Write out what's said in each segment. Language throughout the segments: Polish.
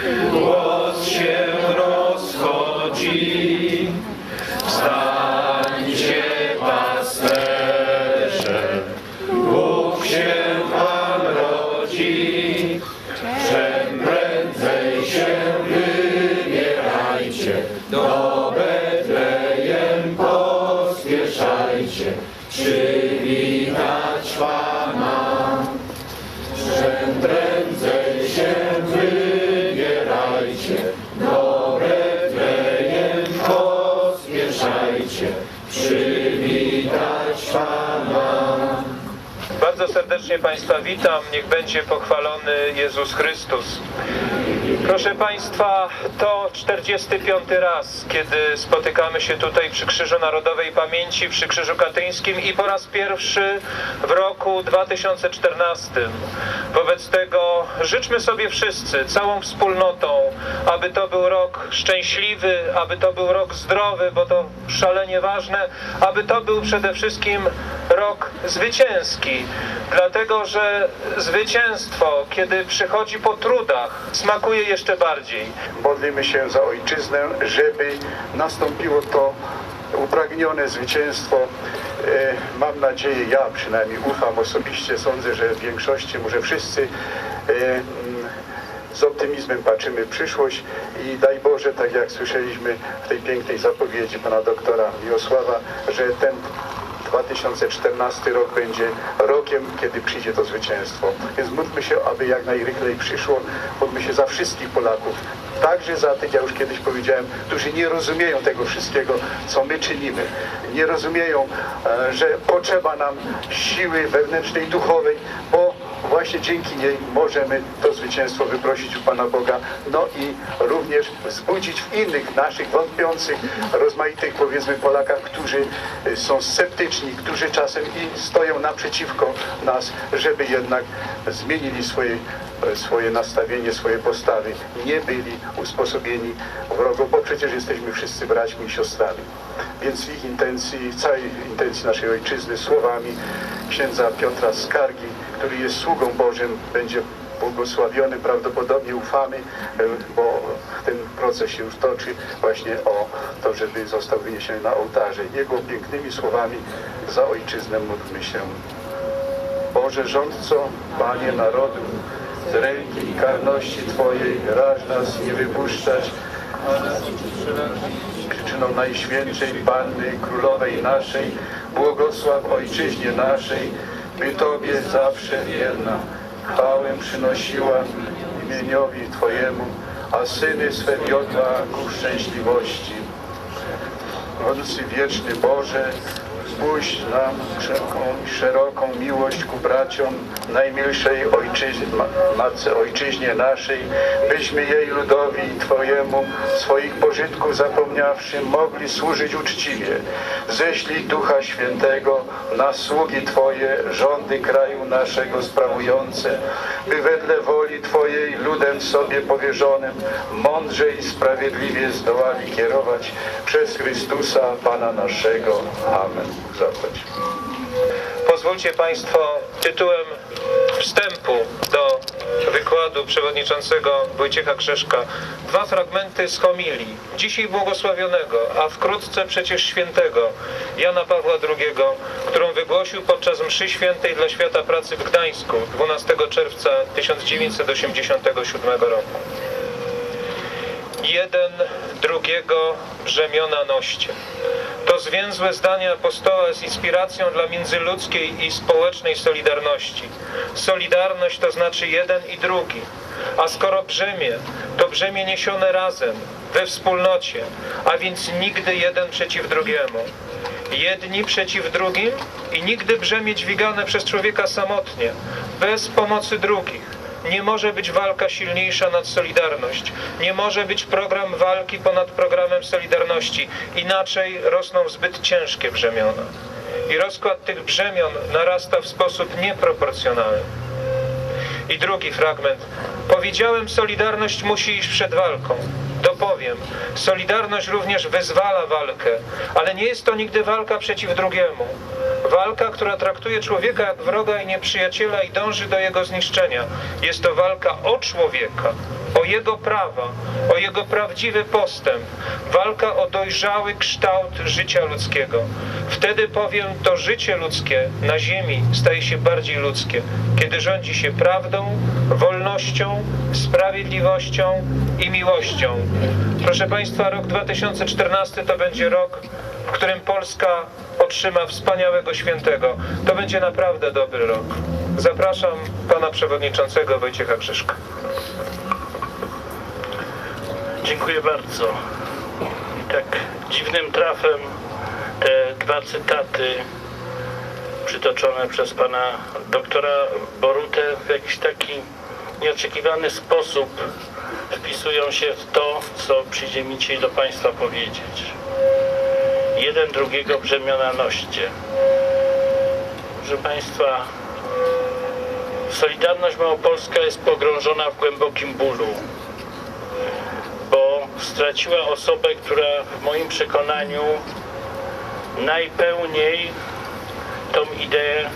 Senhor. Serdecznie Państwa witam. Niech będzie pochwalony Jezus Chrystus. Proszę Państwa, to 45 raz, kiedy spotykamy się tutaj przy Krzyżu Narodowej Pamięci, przy Krzyżu Katyńskim i po raz pierwszy w roku 2014. Wobec tego życzmy sobie wszyscy, całą wspólnotą, aby to był rok szczęśliwy, aby to był rok zdrowy, bo to szalenie ważne, aby to był przede wszystkim rok zwycięski, dlatego że zwycięstwo, kiedy przychodzi po trudach, smakuje jeszcze bardziej. Modlimy się za ojczyznę, żeby nastąpiło to upragnione zwycięstwo. E, Mam nadzieję, ja przynajmniej ufam osobiście, sądzę, że w większości, może wszyscy e, mm, z optymizmem patrzymy w przyszłość i daj Boże, tak jak słyszeliśmy w tej pięknej zapowiedzi pana doktora Miłosława, że ten 2014 rok będzie rokiem, kiedy przyjdzie to zwycięstwo. Więc módlmy się, aby jak najrychlej przyszło. Módlmy się za wszystkich Polaków. Także za tych, ja już kiedyś powiedziałem, którzy nie rozumieją tego wszystkiego, co my czynimy. Nie rozumieją, e, że potrzeba nam siły wewnętrznej, duchowej, bo właśnie dzięki niej możemy to zwycięstwo wyprosić u Pana Boga, no i również wzbudzić w innych naszych wątpiących, rozmaitych powiedzmy Polakach, którzy y, są sceptyczni, którzy czasem i stoją naprzeciwko nas, żeby jednak zmienili swoje, e, swoje nastawienie, swoje postawy, nie byli usposobieni wrogo, bo przecież jesteśmy wszyscy braćmi i siostrami. Więc w ich intencji, całej intencji naszej ojczyzny, słowami księdza Piotra Skargi, który jest sługą Bożym, będzie błogosławiony, prawdopodobnie ufamy, e, bo ten proces się już toczy właśnie o to, żeby został wyniesiony na ołtarze. Jego pięknymi słowami za ojczyznę módlmy się. Boże rządco, Panie narodu, z ręki i karności Twojej raż nas nie wypuszczać, przyczyną Najświętszej Panny Królowej naszej, błogosław Ojczyźnie naszej, by Tobie zawsze wierna, chwałę przynosiła imieniowi Twojemu, a syny swe wiodła ku szczęśliwości. Ojcy wieczny Boże, Odpuść nam wszelką szeroką miłość ku braciom najmilszej ojczyźnie, ma- matce ojczyźnie naszej, byśmy jej ludowi Twojemu swoich pożytków zapomniawszy mogli służyć uczciwie. Ześlij Ducha Świętego na sługi Twoje, rządy kraju naszego sprawujące, by wedle woli Twojej ludem sobie powierzonym mądrze i sprawiedliwie zdołali kierować przez Chrystusa Pana naszego. Amen. Zapłać. Pozwólcie Państwo tytułem wstępu do wykładu przewodniczącego Wojciecha Krzeszka dwa fragmenty z homilii, dzisiaj błogosławionego, a wkrótce przecież świętego Jana Pawła II, którą wygłosił podczas mszy świętej dla świata pracy w Gdańsku 12 czerwca 1987 roku. Jeden drugiego brzemiona noście. Zwięzłe zdanie apostoła jest inspiracją dla międzyludzkiej i społecznej solidarności. Solidarność to znaczy jeden i drugi. A skoro brzemię, to brzemię niesione razem, we wspólnocie, a więc nigdy jeden przeciw drugiemu. Jedni przeciw drugim i nigdy brzemię dźwigane przez człowieka samotnie, bez pomocy drugich. Nie może być walka silniejsza nad Solidarność. Nie może być program walki ponad programem Solidarności. Inaczej rosną zbyt ciężkie brzemiona. I rozkład tych brzemion narasta w sposób nieproporcjonalny. I drugi fragment. Powiedziałem, Solidarność musi iść przed walką. Dopowiem, Solidarność również wyzwala walkę, ale nie jest to nigdy walka przeciw drugiemu. Walka, która traktuje człowieka jak wroga i nieprzyjaciela i dąży do jego zniszczenia. Jest to walka o człowieka, o jego prawa, o jego prawdziwy postęp. Walka o dojrzały kształt życia ludzkiego. Wtedy powiem, to życie ludzkie na ziemi staje się bardziej ludzkie, kiedy rządzi się prawdą, wolnością, sprawiedliwością i miłością. Proszę Państwa, rok 2014 to będzie rok, w którym Polska otrzyma wspaniałego świętego. To będzie naprawdę dobry rok. Zapraszam pana przewodniczącego Wojciecha Krzyżka. Dziękuję bardzo. Tak dziwnym trafem te dwa cytaty przytoczone przez pana doktora Borutę w jakiś taki nieoczekiwany sposób wpisują się w to, co przyjdzie mi dzisiaj do państwa powiedzieć. Jeden drugiego brzemiona noście. Proszę państwa, Solidarność Małopolska jest pogrążona w głębokim bólu bo straciła osobę, która w moim przekonaniu najpełniej tą ideę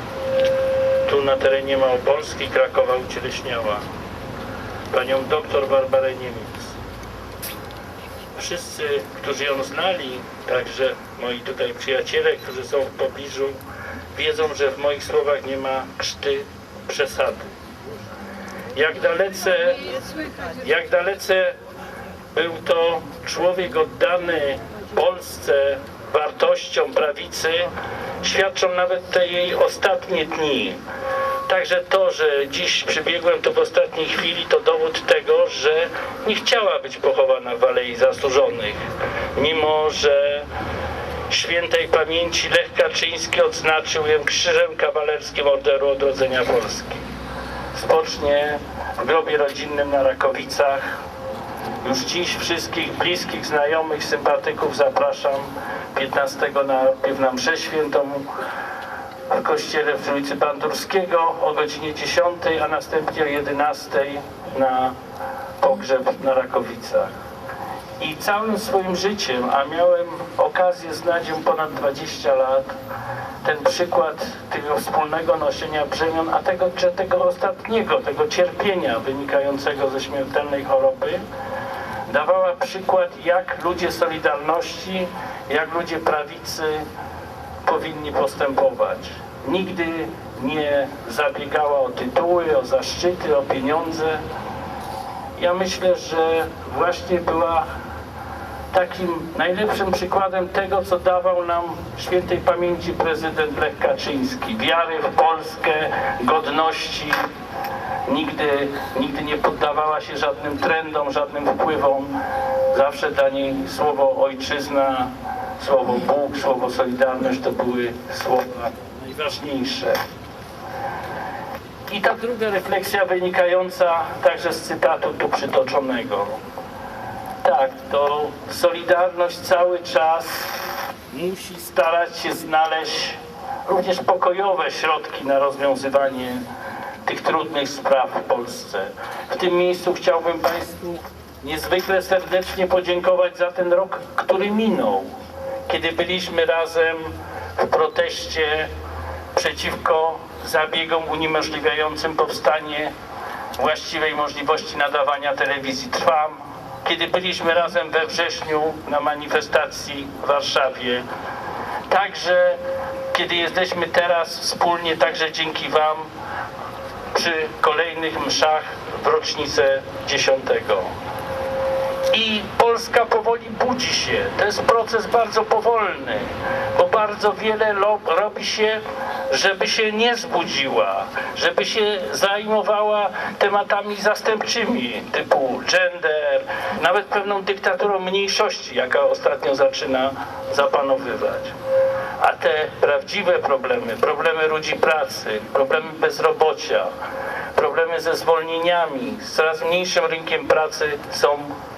tu na terenie Małopolski, Krakowa ucieleśniała. Panią doktor Barbarę Niemiec. Wszyscy, którzy ją znali, także moi tutaj przyjaciele, którzy są w pobliżu, wiedzą, że w moich słowach nie ma krzty przesady. Jak dalece, jak dalece był to człowiek oddany Polsce, wartościom prawicy, świadczą nawet te jej ostatnie dni. Także to, że dziś przybiegłem tu w ostatniej chwili, to dowód tego, że nie chciała być pochowana w Alei Zasłużonych, mimo że świętej pamięci Lech Kaczyński odznaczył ją krzyżem kawalerskim Orderu Odrodzenia Polski. Spocznie w grobie rodzinnym na Rakowicach, już dziś wszystkich bliskich, znajomych, sympatyków zapraszam. 15 na na mszę świętą kościele w Trójcy Bandurskiego o godzinie 10, a następnie o 11 na pogrzeb na Rakowicach. I całym swoim życiem, a miałem okazję znać ją ponad 20 lat, ten przykład tego wspólnego noszenia brzemion, a tego, czy tego ostatniego, tego cierpienia wynikającego ze śmiertelnej choroby, dawała przykład, jak ludzie Solidarności, jak ludzie prawicy powinni postępować. Nigdy nie zabiegała o tytuły, o zaszczyty, o pieniądze. Ja myślę, że właśnie była takim najlepszym przykładem tego, co dawał nam świętej pamięci prezydent Lech Kaczyński. Wiary w Polskę, godności. Nigdy, nigdy nie poddawała się żadnym trendom, żadnym wpływom. Zawsze dla niej słowo ojczyzna słowo Bóg, słowo Solidarność to były słowa najważniejsze. I ta druga refleksja wynikająca także z cytatu tu przytoczonego. Tak, to Solidarność cały czas musi starać się znaleźć również pokojowe środki na rozwiązywanie tych trudnych spraw w Polsce. W tym miejscu chciałbym Państwu niezwykle serdecznie podziękować za ten rok, który minął, kiedy byliśmy razem w proteście przeciwko zabiegom uniemożliwiającym powstanie właściwej możliwości nadawania telewizji Trwam, kiedy byliśmy razem we wrześniu na manifestacji w Warszawie. Także kiedy jesteśmy teraz wspólnie, także dzięki Wam przy kolejnych mszach w rocznicę 10. I Polska powoli budzi się. To jest proces bardzo powolny, bo bardzo wiele robi się, żeby się nie zbudziła, żeby się zajmowała tematami zastępczymi typu gender, nawet pewną dyktaturą mniejszości, jaka ostatnio zaczyna zapanowywać. A te prawdziwe problemy, problemy ludzi pracy, problemy bezrobocia, problemy ze zwolnieniami, z coraz mniejszym rynkiem pracy są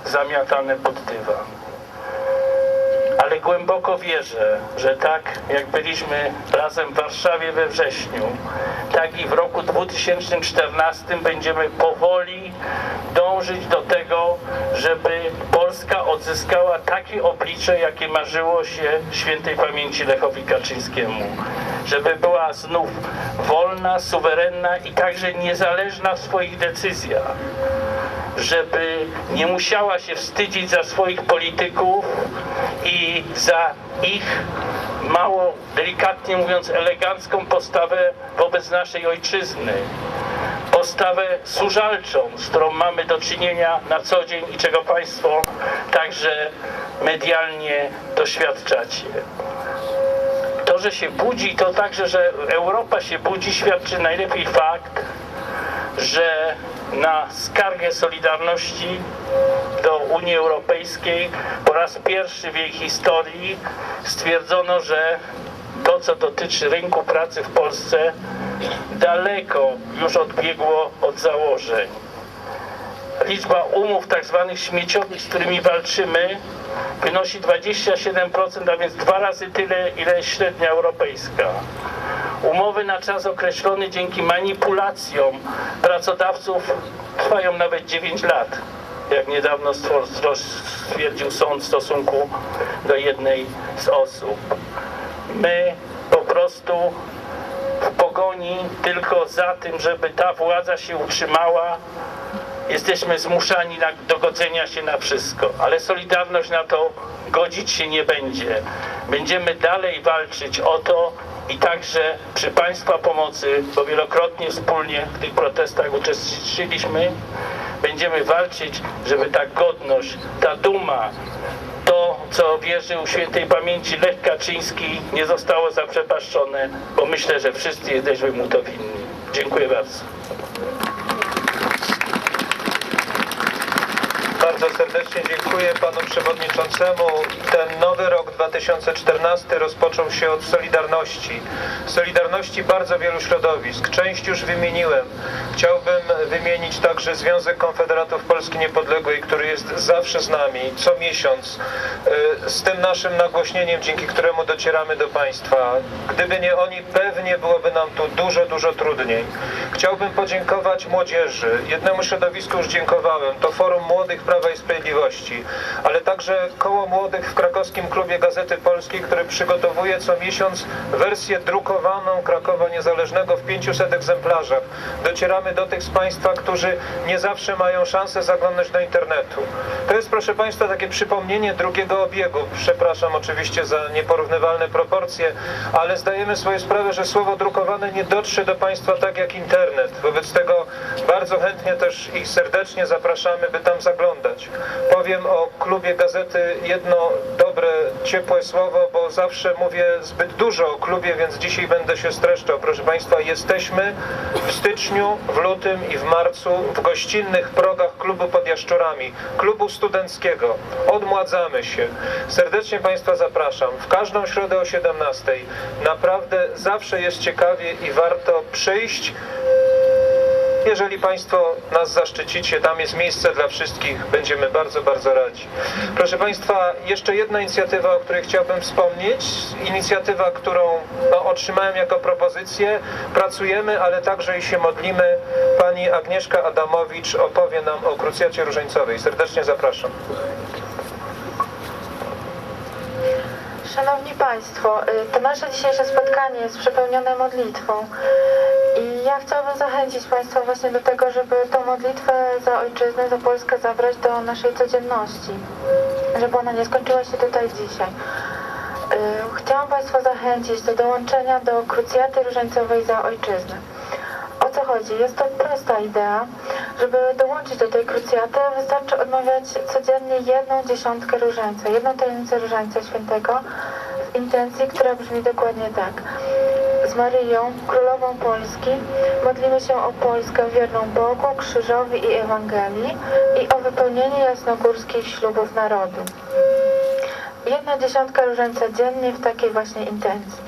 zamiatane pod dywan. Ale głęboko wierzę, że tak jak byliśmy razem w Warszawie we wrześniu, tak i w roku 2014 będziemy powoli dążyć do tego, żeby Polska odzyskała takie oblicze, jakie marzyło się świętej pamięci Lechowi Kaczyńskiemu. Żeby była znów wolna, suwerenna i także niezależna w swoich decyzjach żeby nie musiała się wstydzić za swoich polityków i za ich mało, delikatnie mówiąc, elegancką postawę wobec naszej ojczyzny. Postawę służalczą, z którą mamy do czynienia na co dzień i czego Państwo także medialnie doświadczacie. To, że się budzi, to także, że Europa się budzi, świadczy najlepiej fakt, że na skargę Solidarności do Unii Europejskiej po raz pierwszy w jej historii stwierdzono, że to, co dotyczy rynku pracy w Polsce, daleko już odbiegło od założeń. Liczba umów tak zwanych śmieciowych, z którymi walczymy, wynosi 27%, a więc dwa razy tyle, ile średnia europejska. Umowy na czas określony dzięki manipulacjom pracodawców trwają nawet 9 lat, jak niedawno stwierdził sąd w stosunku do jednej z osób. My po prostu w pogoni tylko za tym, żeby ta władza się utrzymała, jesteśmy zmuszani do godzenia się na wszystko, ale Solidarność na to godzić się nie będzie. Będziemy dalej walczyć o to i także przy Państwa pomocy, bo wielokrotnie wspólnie w tych protestach uczestniczyliśmy, będziemy walczyć, żeby ta godność, ta duma, co wierzył świętej pamięci Lech Kaczyński, nie zostało zaprzepaszczone, bo myślę, że wszyscy jesteśmy mu to winni. Dziękuję bardzo. Bardzo serdecznie dziękuję panu przewodniczącemu. Ten nowy rok 2014 rozpoczął się od Solidarności. Solidarności bardzo wielu środowisk. Część już wymieniłem. Chciałbym wymienić także Związek Konfederatów Polski Niepodległej, który jest zawsze z nami, co miesiąc, y, z tym naszym nagłośnieniem, dzięki któremu docieramy do państwa. Gdyby nie oni, pewnie byłoby nam tu dużo, dużo trudniej. Chciałbym podziękować młodzieży. Jednemu środowisku już dziękowałem. To Forum Młodych Prawa i Sprawiedliwości, ale także Koło Młodych w krakowskim klubie Gazety Polskiej, który przygotowuje co miesiąc wersję drukowaną Krakowa Niezależnego w 500 egzemplarzach. Docieramy do tych z Państwa, którzy nie zawsze mają szansę zaglądać do internetu. To jest, proszę Państwa, takie przypomnienie drugiego obiegu. Przepraszam oczywiście za nieporównywalne proporcje, ale zdajemy sobie sprawę, że słowo drukowane nie dotrze do Państwa tak jak internet. Wobec tego bardzo chętnie też ich serdecznie zapraszamy, by tam zaglądać. Powiem o klubie gazety jedno dobre, ciepłe słowo, bo zawsze mówię zbyt dużo o klubie, więc dzisiaj będę się streszczał. Proszę Państwa, jesteśmy w styczniu, w lutym i w marcu w gościnnych progach klubu pod Jaszczurami, klubu studenckiego. Odmładzamy się. Serdecznie Państwa zapraszam. W każdą środę o 17. Naprawdę zawsze jest ciekawie i warto przyjść. Jeżeli Państwo nas zaszczycicie, tam jest miejsce dla wszystkich, będziemy bardzo, bardzo radzi. Proszę Państwa, jeszcze jedna inicjatywa, o której chciałbym wspomnieć. Inicjatywa, którą no, otrzymałem jako propozycję. Pracujemy, ale także i się modlimy. Pani Agnieszka Adamowicz opowie nam o krucjacie różańcowej. Serdecznie zapraszam. Szanowni Państwo, y, to nasze dzisiejsze spotkanie jest przepełnione modlitwą. Ja chciałabym zachęcić Państwa właśnie do tego, żeby tą modlitwę za ojczyznę, za Polskę zabrać do naszej codzienności. Żeby ona nie skończyła się tutaj dzisiaj. Y, Chciałam Państwa zachęcić do dołączenia do krucjaty różańcowej za ojczyznę. O co chodzi? Jest to prosta idea. Żeby dołączyć do tej krucjaty, wystarczy odmawiać codziennie jedną dziesiątkę różańca, jedną tajemnicę różańca świętego w intencji, która brzmi dokładnie tak. Maryją, Królową Polski, modlimy się o Polskę wierną Bogu, Krzyżowi i Ewangelii i o wypełnienie jasnogórskich ślubów narodu. Jedna dziesiątka różańca dziennie w takiej właśnie intencji.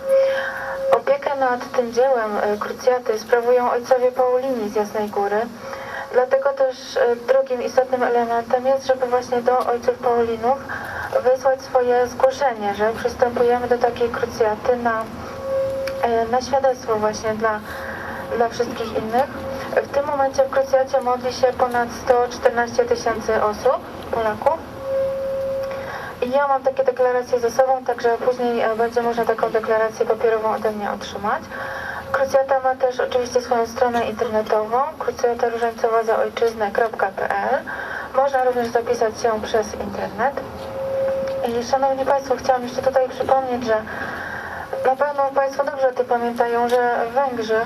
Opiekę nad tym dziełem e, krucjaty sprawują ojcowie Paulini z Jasnej Góry. Dlatego też e, drugim istotnym elementem jest, żeby właśnie do ojców Paulinów wysłać swoje zgłoszenie, że przystępujemy do takiej krucjaty na, na świadectwo właśnie dla, dla wszystkich innych. W tym momencie w krucjacie modli się ponad 114 tysięcy osób, Polaków. I ja mam takie deklaracje ze sobą, także później e, będzie można taką deklarację papierową ode mnie otrzymać. Krucjata ma też oczywiście swoją stronę internetową, krucjata różańcowa za ojczyznę.pl. Można również zapisać się przez internet. I szanowni Państwo, chciałam jeszcze tutaj przypomnieć, że na pewno Państwo dobrze o tym pamiętają, że Węgrzy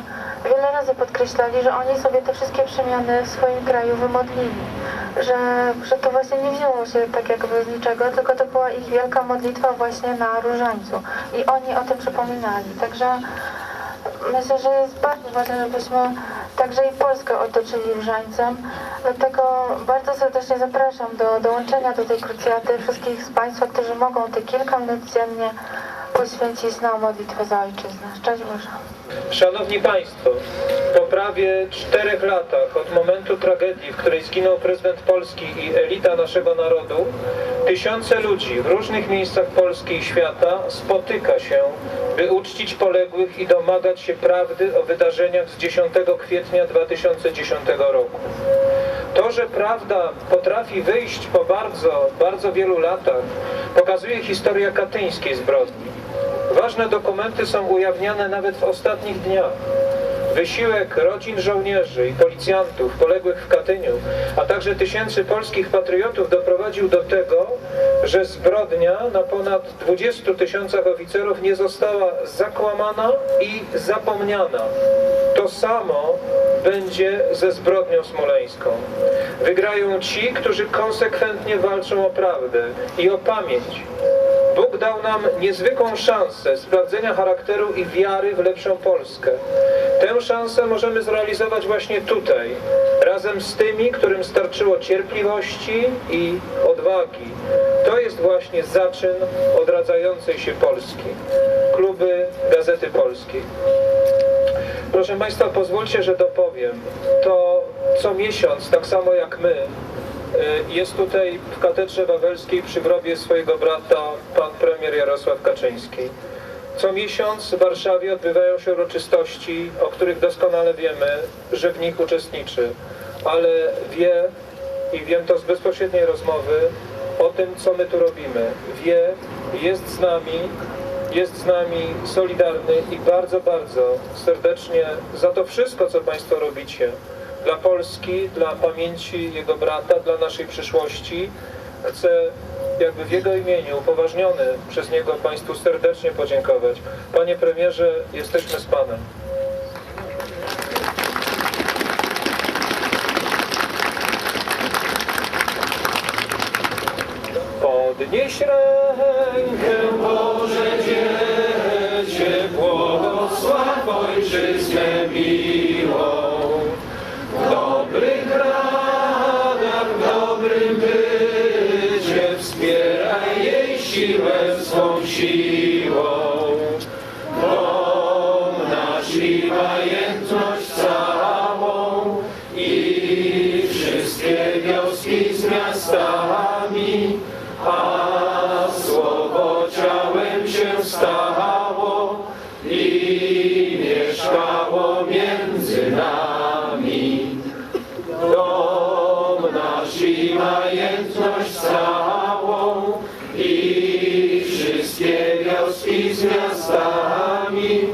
wiele razy podkreślali, że oni sobie te wszystkie przemiany w swoim kraju wymodlili. Że, że to właśnie nie wzięło się tak jakby z niczego, tylko to była ich wielka modlitwa właśnie na różańcu. I oni o tym przypominali. Także myślę, że jest bardzo ważne, żebyśmy także i Polskę otoczyli różańcem. Dlatego bardzo serdecznie zapraszam do dołączenia do tej krucjaty wszystkich z Państwa, którzy mogą te kilka minut dziennie poświęcić na modlitwę za ojczyznę. Szczęść Boże. Szanowni Państwo, po prawie czterech latach od momentu tragedii, w której zginął prezydent Polski i elita naszego narodu, tysiące ludzi w różnych miejscach Polski i świata spotyka się, by uczcić poległych i domagać się prawdy o wydarzeniach z 10 kwietnia 2010 roku. To, że prawda potrafi wyjść po bardzo, bardzo wielu latach, pokazuje historia katyńskiej zbrodni. Ważne dokumenty są ujawniane nawet w ostatnich dniach. Wysiłek rodzin żołnierzy i policjantów poległych w Katyniu, a także tysięcy polskich patriotów doprowadził do tego, że zbrodnia na ponad 20 tysiącach oficerów nie została zakłamana i zapomniana. To samo będzie ze zbrodnią smoleńską. Wygrają ci, którzy konsekwentnie walczą o prawdę i o pamięć. Bóg dał nam niezwykłą szansę sprawdzenia charakteru i wiary w lepszą Polskę. Tę szansę możemy zrealizować właśnie tutaj, razem z tymi, którym starczyło cierpliwości i odwagi. To jest właśnie zaczyn odradzającej się Polski. Kluby Gazety Polskiej. Proszę Państwa, pozwólcie, że dopowiem. To co miesiąc, tak samo jak my, jest tutaj w katedrze wawelskiej przy grobie swojego brata pan premier Jarosław Kaczyński. Co miesiąc w Warszawie odbywają się uroczystości, o których doskonale wiemy, że w nich uczestniczy, ale wie i wiem to z bezpośredniej rozmowy o tym, co my tu robimy. Wie, jest z nami, jest z nami solidarny i bardzo, bardzo serdecznie za to wszystko, co Państwo robicie. Dla Polski, dla pamięci jego brata, dla naszej przyszłości. Chcę jakby w jego imieniu, upoważniony przez niego Państwu serdecznie podziękować. Panie premierze, jesteśmy z Panem. Podnieś rękę, z nami. Dom nasz i majętność całą i wszystkie wioski z miastami.